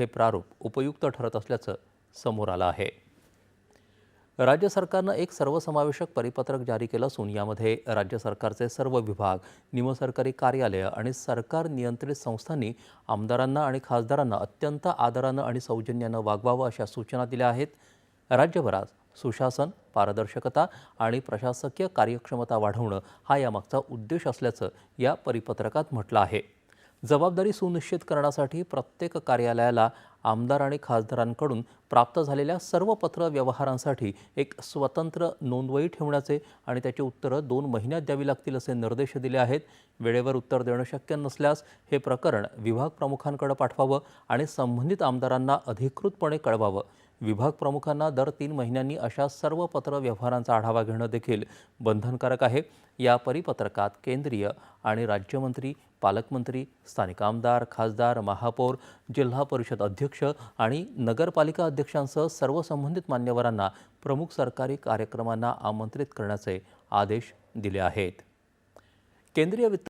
हे प्रारूप उपयुक्त ठरत असल्याचं समोर आलं आहे. राज्य सरकारनं एक सर्वसमावेशक परिपत्रक जारी केलं असून यामध्ये राज्य सरकारचे सर्व विभाग निमसरकारी कार्यालयं आणि सरकार नियंत्रित संस्थांनी आमदारांना आणि खासदारांना अत्यंत आदरानं आणि सौजन्यानं वागवावं अशा सूचना दिल्या आहेत. राज्यभरात सुशासन पारदर्शकता आणि प्रशासकीय कार्यक्षमता वाढवणं हा यामागचा उद्देश असल्याचं या परिपत्रकात म्हटलं आहे. जबाबदारी सुनिश्चित करण्यासाठी प्रत्येक कार्यालयाला आमदार आणि खासदारांकडून प्राप्त झालेल्या सर्व पत्र व्यवहारांसाठी एक स्वतंत्र नोंदवही ठेवण्याचे आणि त्याची उत्तरं दोन महिन्यात द्यावी लागतील असे निर्देश दिले आहेत. वेळेवर उत्तर देणं शक्य नसल्यास हे प्रकरण विभाग प्रमुखांकडे पाठवावं आणि संबंधित आमदारांना अधिकृतपणे कळवावं. विभाग प्रमुखांना दर तीन महिन्यांनी अशा सर्व पत्र व्यवहारांचा आढावा घेणं देखील बंधनकारक आहे. या परिपत्रकात केंद्रीय आणि राज्यमंत्री पालकमंत्री स्थानिक आमदार खासदार महापौर जिल्हा परिषद अध्यक्ष आणि नगरपालिका अध्यक्षांसह सर्व संबंधित मान्यवरांना प्रमुख सरकारी कार्यक्रमांना आमंत्रित करण्याचे आदेश दिले आहेत. केंद्रीय वित्त